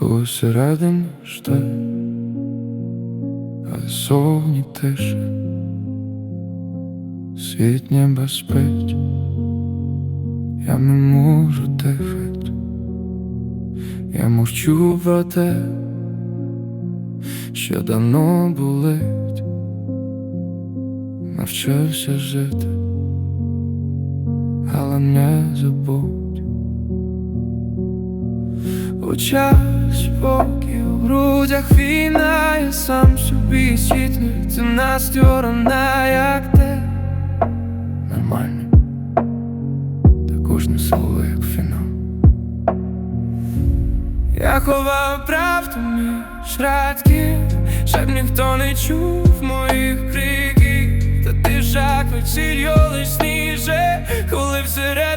коли всередині жде, а зовні тише, світ ніби спить, я не можу дихати, я мовчу про те, що давно болить, навчився жити, але не забудь. Очах спокій, в грудях війна, я сам собі світло, темна сторона, як те. Нормально, та кожне слово як фінал. Я ховав правду між радків, щоб ніхто не чув моїх криків, та ти жак вечір'ю лиш сніже, коли всередині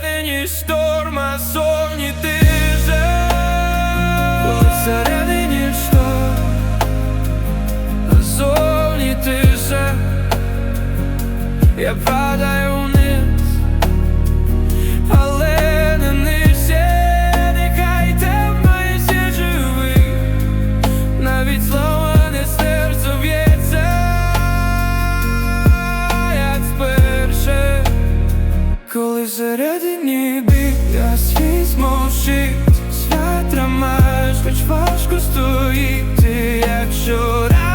я падаю вниз, але не нижче, нехай темає ще живий, навіть зловане серце б'ється, як вперше, коли всередині бій, я світ мовчить, свят тримаєш, хоч важко стоїти, якщо рано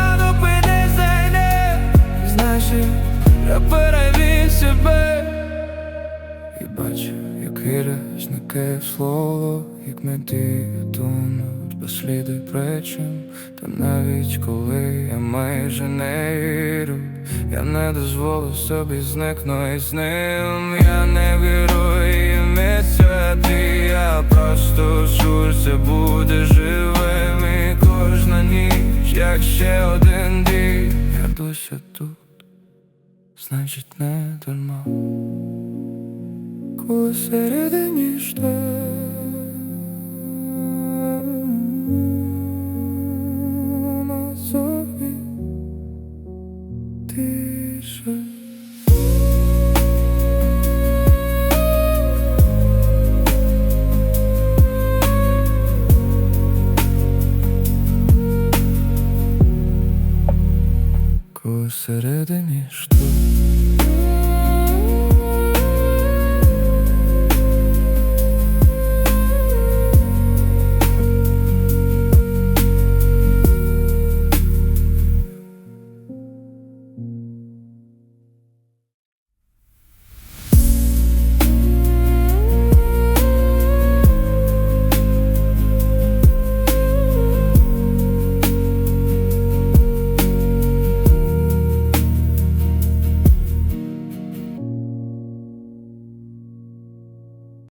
як грязники в слово, як меди тонуть без сліду й причин Та навіть коли я майже не вірю, я не дозволю собі зникнути з ним. Я не вірю і місяти, я просто чую, це буде живим. І кожна ніч, як ще один дій, я досі тут, значить не дарма коли всередині жде. на зорі тише. Коли всередині жде.